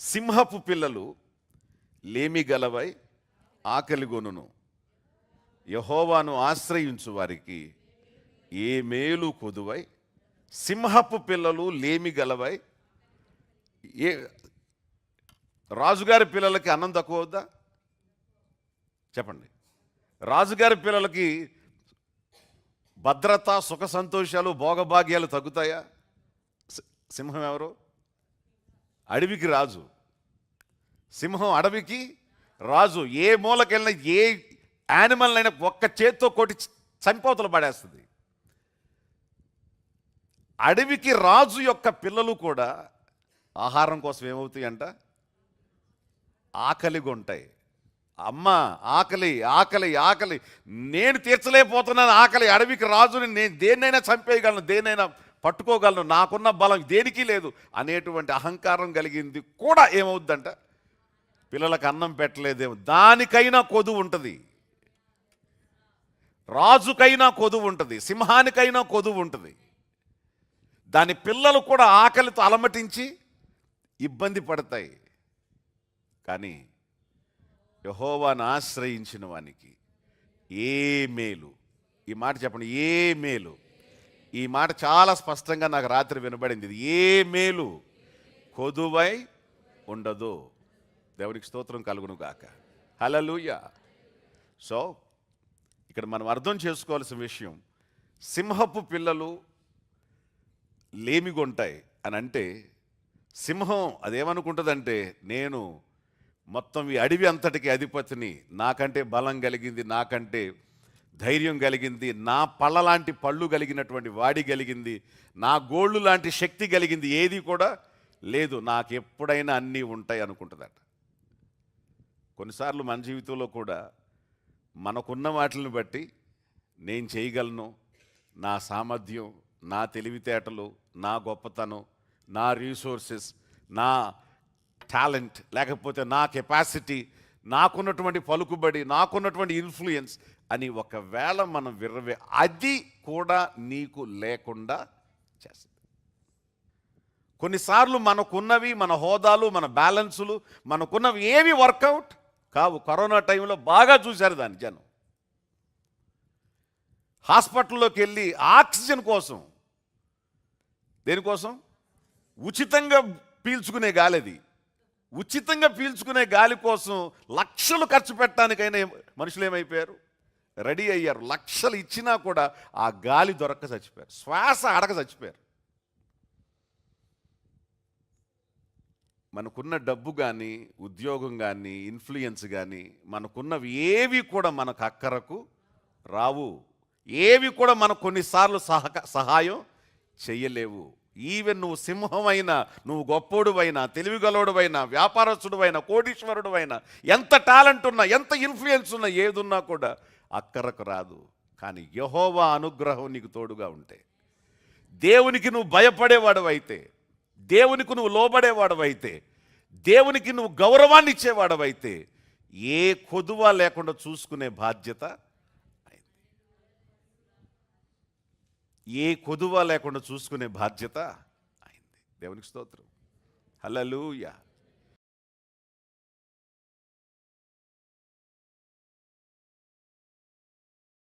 సింహపు పిల్లలు లేమి గలవై ఆకలిగొనును యహోవాను ఆశ్రయించు వారికి ఏ మేలు కొదువై సింహపు పిల్లలు లేమి గలవై ఏ రాజుగారి పిల్లలకి అన్నం తక్కువ అవుద్దా చెప్పండి. రాజుగారి పిల్లలకి భద్రత సుఖ సంతోషాలు భోగభాగ్యాలు తగ్గుతాయా? సి- సింహం ఎవరు? అడవికి రాజు. సింహం అడవికి రాజు. ఏ మూలకెళ్ళినా ఏ యానిమల్ అయినా ఒక్క చేత్తో కొట్టి చంపోతలు పడేస్తుంది. అడవికి రాజు యొక్క పిల్లలు కూడా ఆహారం కోసం ఏమవుతాయంట? ఆకలిగా ఉంటాయి అమ్మ ఆకలి ఆకలి ఆకలి. నేను తీర్చలేకపోతున్నాను. ఆకలి అడవికి రాజుని నేను దేన్నైనా చంపేయగలను దేన్నైనా పట్టుకోగలను నాకున్న బలం దేనికి లేదు అనేటువంటి అహంకారం కలిగింది కూడా ఏమవుద్దంట? పిల్లలకు అన్నం పెట్టలేదేమో. దానికైనా కొదువు ఉంటుంది. రాజుకైనా కొదువు ఉంటుంది. సింహానికైనా కొదువు ఉంటుంది. దాని పిల్లలు కూడా ఆకలితో అలమటించి ఇబ్బంది పడతాయి. కానీ యహోవాను ఆశ్రయించిన వానికి ఏ మేలు? ఈ మాట చెప్పండి. ఏ మేలు? ఈ మాట చాలా స్పష్టంగా నాకు రాత్రి వినబడింది. ఏ మేలు? కొదువై ఉండదు. దేవునికి స్తోత్రం కలుగును గాక. హలలుయ సో ఇక్కడ మనం అర్థం చేసుకోవాల్సిన విషయం సింహపు పిల్లలు లేమిగొంటాయి అని అంటే సింహం అదేమనుకుంటుందంటే నేను మొత్తం ఈ అడవి అంతటికి అధిపతిని నాకంటే బలం కలిగింది నాకంటే ధైర్యం కలిగింది నా పళ్ళ లాంటి పళ్ళు కలిగినటువంటి వాడి కలిగింది నా గోళ్ళు లాంటి శక్తి కలిగింది ఏది కూడా లేదు. నాకు ఎప్పుడైనా అన్నీ ఉంటాయి అనుకుంటుందట. కొన్నిసార్లు మన జీవితంలో కూడా మనకున్న వాటిని బట్టి నేను చేయగలను నా సామర్థ్యం నా తెలివితేటలు నా గొప్పతనం నా రీసోర్సెస్ నా టాలెంట్ లేకపోతే నా కెపాసిటీ నాకున్నటువంటి పలుకుబడి నాకున్నటువంటి ఇన్ఫ్లుయెన్స్ అని ఒకవేళ మనం విర్రవే అది కూడా నీకు లేకుండా చేస్తుంది. కొన్నిసార్లు మనకున్నవి మన హోదాలు మన బ్యాలెన్సులు మనకున్నవి ఏవి వర్కౌట్ కావు. కరోనా టైంలో బాగా చూశారు దాన్ని జనం. హాస్పిటల్లోకి వెళ్ళి ఆక్సిజన్ కోసం దేనికోసం? ఉచితంగా పీల్చుకునే గాలి అది. ఉచితంగా పీల్చుకునే గాలి కోసం లక్షలు ఖర్చు పెట్టడానికైనా మనుషులు ఏమైపోయారు? రెడీ అయ్యారు. లక్షలు ఇచ్చినా కూడా ఆ గాలి దొరక్క చచ్చిపోయారు. శ్వాస అడగ చచ్చిపోయారు. మనకున్న డబ్బు కానీ ఉద్యోగం కానీ ఇన్ఫ్లుయెన్స్ కానీ మనకున్నవి ఏవి కూడా మనకు అక్కరకు రావు. ఏవి కూడా మనకు కొన్నిసార్లు సహక సహాయం చెయ్యలేవు. ఈవెన్ నువ్వు సింహమైనా నువ్వు గొప్పోడువైనా తెలివిగలోడువైనా వ్యాపారస్తుడువైనా కోటీశ్వరుడువైనా ఎంత టాలెంట్ ఉన్నా ఎంత ఇన్ఫ్లుయెన్స్ ఉన్నా ఏదున్నా కూడా అక్కరకు రాదు. కానీ యహోవా అనుగ్రహం నీకు తోడుగా ఉంటే. దేవునికి నువ్వు భయపడేవాడవైతే దేవునికి నువ్వు లోబడేవాడవైతే దేవునికి నువ్వు గౌరవాన్ని ఇచ్చేవాడవైతే ఏ కొదువ లేకుండా చూసుకునే బాధ్యత అయింది ఏ కొదువ లేకుండా చూసుకునే బాధ్యత అయింది దేవునికి స్తోత్రం. హలలుయా